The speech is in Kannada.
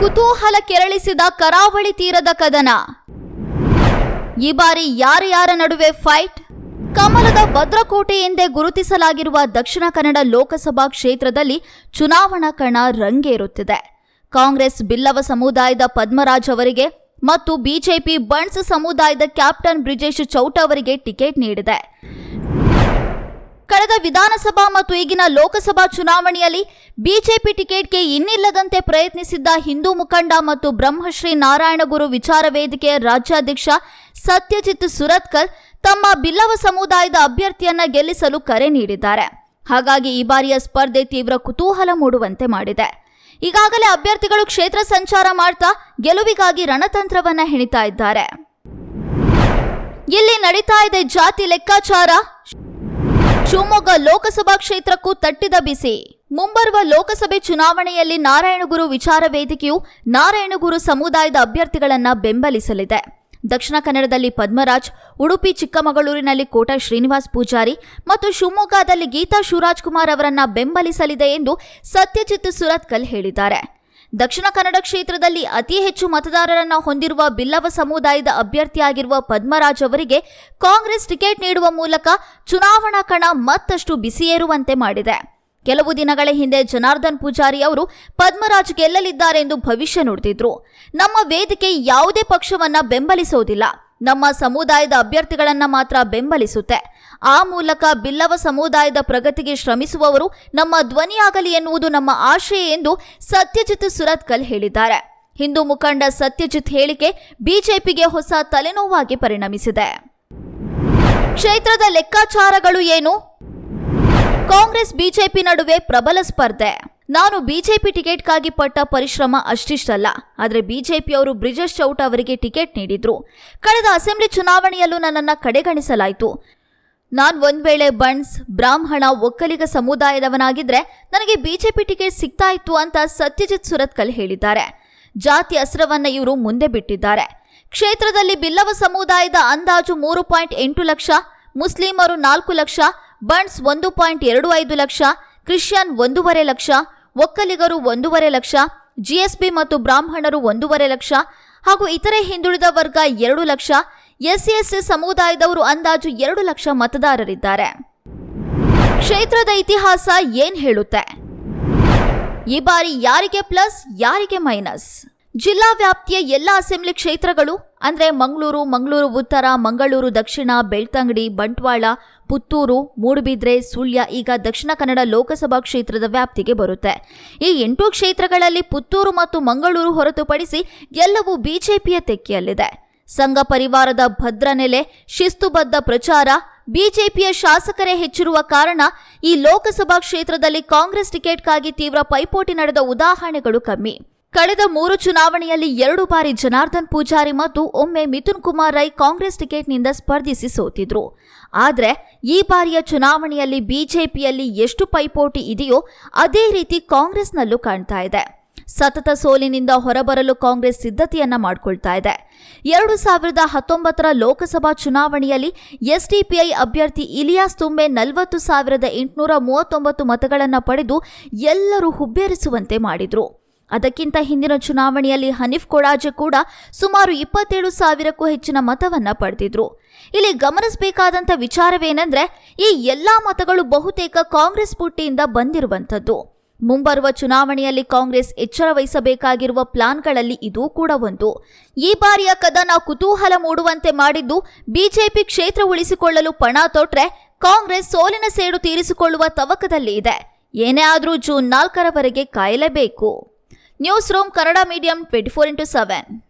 ಕುತೂಹಲ ಕೆರಳಿಸಿದ ಕರಾವಳಿ ತೀರದ ಕದನ ಈ ಬಾರಿ ಯಾರ್ಯಾರ ನಡುವೆ ಫೈಟ್ ಕಮಲದ ಭದ್ರಕೋಟೆ ಎಂದೇ ಗುರುತಿಸಲಾಗಿರುವ ದಕ್ಷಿಣ ಕನ್ನಡ ಲೋಕಸಭಾ ಕ್ಷೇತ್ರದಲ್ಲಿ ಚುನಾವಣಾ ಕಣ ರಂಗೇರುತ್ತಿದೆ ಕಾಂಗ್ರೆಸ್ ಬಿಲ್ಲವ ಸಮುದಾಯದ ಪದ್ಮರಾಜ್ ಅವರಿಗೆ ಮತ್ತು ಬಿಜೆಪಿ ಬಣ್ಸ್ ಸಮುದಾಯದ ಕ್ಯಾಪ್ಟನ್ ಬ್ರಿಜೇಶ್ ಚೌಟ ಅವರಿಗೆ ಟಿಕೆಟ್ ನೀಡಿದೆ ಕಳೆದ ವಿಧಾನಸಭಾ ಮತ್ತು ಈಗಿನ ಲೋಕಸಭಾ ಚುನಾವಣೆಯಲ್ಲಿ ಬಿಜೆಪಿ ಟಿಕೆಟ್ಗೆ ಇನ್ನಿಲ್ಲದಂತೆ ಪ್ರಯತ್ನಿಸಿದ್ದ ಹಿಂದೂ ಮುಖಂಡ ಮತ್ತು ಬ್ರಹ್ಮಶ್ರೀ ನಾರಾಯಣಗುರು ವಿಚಾರ ವೇದಿಕೆಯ ರಾಜ್ಯಾಧ್ಯಕ್ಷ ಸತ್ಯಜಿತ್ ಸುರತ್ಕಲ್ ತಮ್ಮ ಬಿಲ್ಲವ ಸಮುದಾಯದ ಅಭ್ಯರ್ಥಿಯನ್ನ ಗೆಲ್ಲಿಸಲು ಕರೆ ನೀಡಿದ್ದಾರೆ ಹಾಗಾಗಿ ಈ ಬಾರಿಯ ಸ್ಪರ್ಧೆ ತೀವ್ರ ಕುತೂಹಲ ಮೂಡುವಂತೆ ಮಾಡಿದೆ ಈಗಾಗಲೇ ಅಭ್ಯರ್ಥಿಗಳು ಕ್ಷೇತ್ರ ಸಂಚಾರ ಮಾಡ್ತಾ ಗೆಲುವಿಗಾಗಿ ರಣತಂತ್ರವನ್ನ ಹೆಣಿತಾ ಇದ್ದಾರೆ ಇಲ್ಲಿ ನಡೀತಾ ಇದೆ ಜಾತಿ ಲೆಕ್ಕಾಚಾರ ಶಿವಮೊಗ್ಗ ಲೋಕಸಭಾ ಕ್ಷೇತ್ರಕ್ಕೂ ತಟ್ಟಿದ ಬಿಸಿ ಮುಂಬರುವ ಲೋಕಸಭೆ ಚುನಾವಣೆಯಲ್ಲಿ ನಾರಾಯಣಗುರು ವಿಚಾರ ವೇದಿಕೆಯು ನಾರಾಯಣಗುರು ಸಮುದಾಯದ ಅಭ್ಯರ್ಥಿಗಳನ್ನು ಬೆಂಬಲಿಸಲಿದೆ ದಕ್ಷಿಣ ಕನ್ನಡದಲ್ಲಿ ಪದ್ಮರಾಜ್ ಉಡುಪಿ ಚಿಕ್ಕಮಗಳೂರಿನಲ್ಲಿ ಕೋಟ ಶ್ರೀನಿವಾಸ್ ಪೂಜಾರಿ ಮತ್ತು ಶಿವಮೊಗ್ಗದಲ್ಲಿ ಗೀತಾ ಶಿವರಾಜ್ಕುಮಾರ್ ಅವರನ್ನ ಬೆಂಬಲಿಸಲಿದೆ ಎಂದು ಸತ್ಯಜಿತ್ ಸುರತ್ಕಲ್ ಹೇಳಿದ್ದಾರೆ ದಕ್ಷಿಣ ಕನ್ನಡ ಕ್ಷೇತ್ರದಲ್ಲಿ ಅತಿ ಹೆಚ್ಚು ಮತದಾರರನ್ನ ಹೊಂದಿರುವ ಬಿಲ್ಲವ ಸಮುದಾಯದ ಅಭ್ಯರ್ಥಿಯಾಗಿರುವ ಪದ್ಮರಾಜ್ ಅವರಿಗೆ ಕಾಂಗ್ರೆಸ್ ಟಿಕೆಟ್ ನೀಡುವ ಮೂಲಕ ಚುನಾವಣಾ ಕಣ ಮತ್ತಷ್ಟು ಬಿಸಿಯೇರುವಂತೆ ಮಾಡಿದೆ ಕೆಲವು ದಿನಗಳ ಹಿಂದೆ ಜನಾರ್ದನ್ ಪೂಜಾರಿ ಅವರು ಪದ್ಮರಾಜ್ ಗೆಲ್ಲಲಿದ್ದಾರೆ ಎಂದು ಭವಿಷ್ಯ ನುಡಿದಿದ್ರು ನಮ್ಮ ವೇದಿಕೆ ಯಾವುದೇ ಪಕ್ಷವನ್ನ ಬೆಂಬಲಿಸುವುದಿಲ್ಲ ನಮ್ಮ ಸಮುದಾಯದ ಅಭ್ಯರ್ಥಿಗಳನ್ನ ಮಾತ್ರ ಬೆಂಬಲಿಸುತ್ತೆ ಆ ಮೂಲಕ ಬಿಲ್ಲವ ಸಮುದಾಯದ ಪ್ರಗತಿಗೆ ಶ್ರಮಿಸುವವರು ನಮ್ಮ ಧ್ವನಿಯಾಗಲಿ ಎನ್ನುವುದು ನಮ್ಮ ಆಶಯ ಎಂದು ಸತ್ಯಜಿತ್ ಸುರತ್ಕಲ್ ಹೇಳಿದ್ದಾರೆ ಹಿಂದೂ ಮುಖಂಡ ಸತ್ಯಜಿತ್ ಹೇಳಿಕೆ ಬಿಜೆಪಿಗೆ ಹೊಸ ತಲೆನೋವಾಗಿ ಪರಿಣಮಿಸಿದೆ ಕ್ಷೇತ್ರದ ಲೆಕ್ಕಾಚಾರಗಳು ಏನು ಕಾಂಗ್ರೆಸ್ ಬಿಜೆಪಿ ನಡುವೆ ಪ್ರಬಲ ಸ್ಪರ್ಧೆ ನಾನು ಬಿಜೆಪಿ ಟಿಕೆಟ್ಗಾಗಿ ಪಟ್ಟ ಪರಿಶ್ರಮ ಅಷ್ಟಿಷ್ಟಲ್ಲ ಆದರೆ ಬಿಜೆಪಿಯವರು ಬ್ರಿಜೇಶ್ ಚೌಟ ಅವರಿಗೆ ಟಿಕೆಟ್ ನೀಡಿದ್ರು ಕಳೆದ ಅಸೆಂಬ್ಲಿ ಚುನಾವಣೆಯಲ್ಲೂ ನನ್ನನ್ನು ಕಡೆಗಣಿಸಲಾಯಿತು ನಾನು ಒಂದ್ ವೇಳೆ ಬಣ್ಸ್ ಬ್ರಾಹ್ಮಣ ಒಕ್ಕಲಿಗ ಸಮುದಾಯದವನಾಗಿದ್ದರೆ ನನಗೆ ಬಿಜೆಪಿ ಟಿಕೆಟ್ ಸಿಗ್ತಾ ಇತ್ತು ಅಂತ ಸತ್ಯಜಿತ್ ಸುರತ್ಕಲ್ ಹೇಳಿದ್ದಾರೆ ಜಾತಿ ಅಸ್ತ್ರವನ್ನ ಇವರು ಮುಂದೆ ಬಿಟ್ಟಿದ್ದಾರೆ ಕ್ಷೇತ್ರದಲ್ಲಿ ಬಿಲ್ಲವ ಸಮುದಾಯದ ಅಂದಾಜು ಮೂರು ಪಾಯಿಂಟ್ ಎಂಟು ಲಕ್ಷ ಮುಸ್ಲಿಮರು ನಾಲ್ಕು ಲಕ್ಷ ಬಣ್ಸ್ ಒಂದು ಪಾಯಿಂಟ್ ಎರಡು ಐದು ಲಕ್ಷ ಕ್ರಿಶ್ಚಿಯನ್ ಒಂದೂವರೆ ಲಕ್ಷ ಒಕ್ಕಲಿಗರು ಒಂದೂವರೆ ಲಕ್ಷ ಜಿಎಸ್ಬಿ ಮತ್ತು ಬ್ರಾಹ್ಮಣರು ಒಂದೂವರೆ ಲಕ್ಷ ಹಾಗೂ ಇತರೆ ಹಿಂದುಳಿದ ವರ್ಗ ಎರಡು ಲಕ್ಷ ಎಸ್ಸಿ ಎಸ್ಸಿ ಸಮುದಾಯದವರು ಅಂದಾಜು ಎರಡು ಲಕ್ಷ ಮತದಾರರಿದ್ದಾರೆ ಕ್ಷೇತ್ರದ ಇತಿಹಾಸ ಏನ್ ಹೇಳುತ್ತೆ ಈ ಬಾರಿ ಯಾರಿಗೆ ಪ್ಲಸ್ ಯಾರಿಗೆ ಮೈನಸ್ ಜಿಲ್ಲಾ ವ್ಯಾಪ್ತಿಯ ಎಲ್ಲ ಅಸೆಂಬ್ಲಿ ಕ್ಷೇತ್ರಗಳು ಅಂದರೆ ಮಂಗಳೂರು ಮಂಗಳೂರು ಉತ್ತರ ಮಂಗಳೂರು ದಕ್ಷಿಣ ಬೆಳ್ತಂಗಡಿ ಬಂಟ್ವಾಳ ಪುತ್ತೂರು ಮೂಡುಬಿದ್ರೆ ಸುಳ್ಯ ಈಗ ದಕ್ಷಿಣ ಕನ್ನಡ ಲೋಕಸಭಾ ಕ್ಷೇತ್ರದ ವ್ಯಾಪ್ತಿಗೆ ಬರುತ್ತೆ ಈ ಎಂಟು ಕ್ಷೇತ್ರಗಳಲ್ಲಿ ಪುತ್ತೂರು ಮತ್ತು ಮಂಗಳೂರು ಹೊರತುಪಡಿಸಿ ಎಲ್ಲವೂ ಬಿಜೆಪಿಯ ತೆಕ್ಕಿಯಲ್ಲಿದೆ ಸಂಘ ಪರಿವಾರದ ಭದ್ರ ನೆಲೆ ಶಿಸ್ತುಬದ್ಧ ಪ್ರಚಾರ ಬಿಜೆಪಿಯ ಶಾಸಕರೇ ಹೆಚ್ಚಿರುವ ಕಾರಣ ಈ ಲೋಕಸಭಾ ಕ್ಷೇತ್ರದಲ್ಲಿ ಕಾಂಗ್ರೆಸ್ ಟಿಕೆಟ್ಗಾಗಿ ತೀವ್ರ ಪೈಪೋಟಿ ನಡೆದ ಉದಾಹರಣೆಗಳು ಕಮ್ಮಿ ಕಳೆದ ಮೂರು ಚುನಾವಣೆಯಲ್ಲಿ ಎರಡು ಬಾರಿ ಜನಾರ್ದನ್ ಪೂಜಾರಿ ಮತ್ತು ಒಮ್ಮೆ ಮಿಥುನ್ ಕುಮಾರ್ ರೈ ಕಾಂಗ್ರೆಸ್ ಟಿಕೆಟ್ನಿಂದ ಸ್ಪರ್ಧಿಸಿ ಸೋತಿದ್ರು ಆದರೆ ಈ ಬಾರಿಯ ಚುನಾವಣೆಯಲ್ಲಿ ಬಿಜೆಪಿಯಲ್ಲಿ ಎಷ್ಟು ಪೈಪೋಟಿ ಇದೆಯೋ ಅದೇ ರೀತಿ ಕಾಂಗ್ರೆಸ್ನಲ್ಲೂ ಕಾಣ್ತಾ ಇದೆ ಸತತ ಸೋಲಿನಿಂದ ಹೊರಬರಲು ಕಾಂಗ್ರೆಸ್ ಸಿದ್ಧತೆಯನ್ನ ಮಾಡಿಕೊಳ್ತಾ ಇದೆ ಎರಡು ಸಾವಿರದ ಹತ್ತೊಂಬತ್ತರ ಲೋಕಸಭಾ ಚುನಾವಣೆಯಲ್ಲಿ ಎಸ್ಡಿಪಿಐ ಅಭ್ಯರ್ಥಿ ಇಲಿಯಾಸ್ ತುಂಬೆ ನಲವತ್ತು ಸಾವಿರದ ಎಂಟುನೂರ ಮೂವತ್ತೊಂಬತ್ತು ಮತಗಳನ್ನು ಪಡೆದು ಎಲ್ಲರೂ ಹುಬ್ಬೇರಿಸುವಂತೆ ಮಾಡಿದರು ಅದಕ್ಕಿಂತ ಹಿಂದಿನ ಚುನಾವಣೆಯಲ್ಲಿ ಹನೀಫ್ ಕೊಡಾಜೆ ಕೂಡ ಸುಮಾರು ಇಪ್ಪತ್ತೇಳು ಸಾವಿರಕ್ಕೂ ಹೆಚ್ಚಿನ ಮತವನ್ನ ಪಡೆದಿದ್ರು ಇಲ್ಲಿ ಗಮನಿಸಬೇಕಾದಂಥ ವಿಚಾರವೇನೆಂದ್ರೆ ಈ ಎಲ್ಲಾ ಮತಗಳು ಬಹುತೇಕ ಕಾಂಗ್ರೆಸ್ ಪುಟ್ಟಿಯಿಂದ ಬಂದಿರುವಂಥದ್ದು ಮುಂಬರುವ ಚುನಾವಣೆಯಲ್ಲಿ ಕಾಂಗ್ರೆಸ್ ಎಚ್ಚರ ವಹಿಸಬೇಕಾಗಿರುವ ಪ್ಲಾನ್ಗಳಲ್ಲಿ ಇದೂ ಕೂಡ ಒಂದು ಈ ಬಾರಿಯ ಕದನ ಕುತೂಹಲ ಮೂಡುವಂತೆ ಮಾಡಿದ್ದು ಬಿಜೆಪಿ ಕ್ಷೇತ್ರ ಉಳಿಸಿಕೊಳ್ಳಲು ಪಣ ತೊಟ್ರೆ ಕಾಂಗ್ರೆಸ್ ಸೋಲಿನ ಸೇಡು ತೀರಿಸಿಕೊಳ್ಳುವ ತವಕದಲ್ಲಿ ಇದೆ ಏನೇ ಆದರೂ ಜೂನ್ ನಾಲ್ಕರವರೆಗೆ ಕಾಯಲೇಬೇಕು Newsroom Kannada Medium 24/7.